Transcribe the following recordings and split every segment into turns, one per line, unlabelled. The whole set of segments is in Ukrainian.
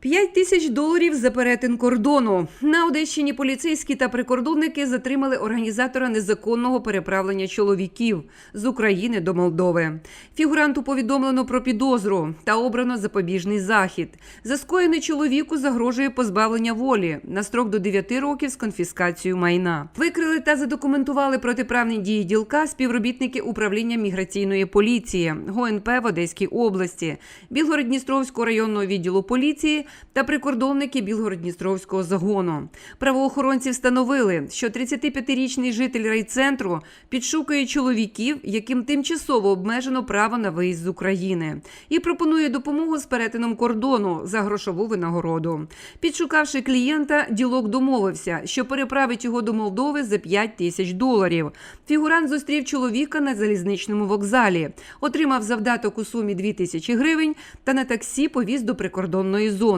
5 тисяч доларів за перетин кордону. На Одещині поліцейські та прикордонники затримали організатора незаконного переправлення чоловіків з України до Молдови. Фігуранту повідомлено про підозру та обрано запобіжний захід. За скоєне чоловіку загрожує позбавлення волі на строк до 9 років з конфіскацією майна. Викрили та задокументували протиправні дії ділка співробітники управління міграційної поліції ГУНП в Одеській області, Білгород-Дністровського районного відділу поліції та прикордонники Білгород-Дністровського загону. Правоохоронці встановили, що 35-річний житель райцентру підшукує чоловіків, яким тимчасово обмежено право на виїзд з України, і пропонує допомогу з перетином кордону за грошову винагороду. Підшукавши клієнта, ділок домовився, що переправить його до Молдови за 5 тисяч доларів. Фігурант зустрів чоловіка на залізничному вокзалі, отримав завдаток у сумі 2 тисячі гривень та на таксі повіз до прикордонної зони.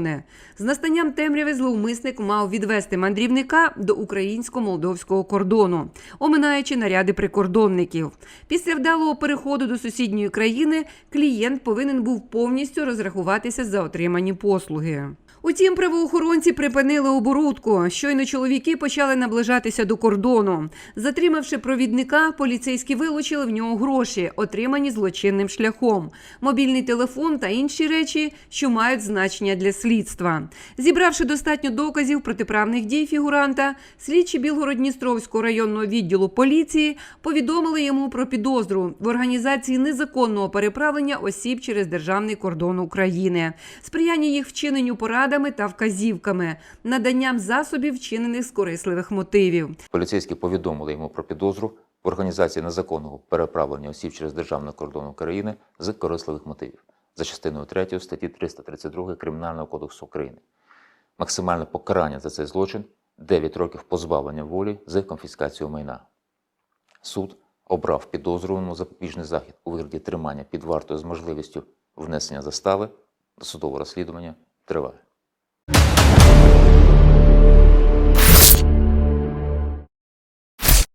З настанням темряви зловмисник мав відвести мандрівника до українсько-молдовського кордону, оминаючи наряди прикордонників. Після вдалого переходу до сусідньої країни клієнт повинен був повністю розрахуватися за отримані послуги. Утім, правоохоронці припинили оборудку. Щойно чоловіки почали наближатися до кордону. Затримавши провідника, поліцейські вилучили в нього гроші, отримані злочинним шляхом, мобільний телефон та інші речі, що мають значення для слідства. Зібравши достатньо доказів протиправних дій фігуранта, слідчі Білгород-Дністровського районного відділу поліції повідомили йому про підозру в організації незаконного переправлення осіб через державний кордон України, сприяння їх вчиненню порадами та вказівками, наданням засобів, вчинених з корисливих мотивів.
Поліцейські повідомили йому про підозру в організації незаконного переправлення осіб через державний кордон України з корисливих мотивів за частиною 3 статті 332 Кримінального кодексу України. Максимальне покарання за цей злочин 9 років позбавлення волі з конфіскацією майна. Суд обрав підозрюваному запобіжний захід у вигляді тримання під вартою з можливістю внесення застави. Досудове розслідування триває.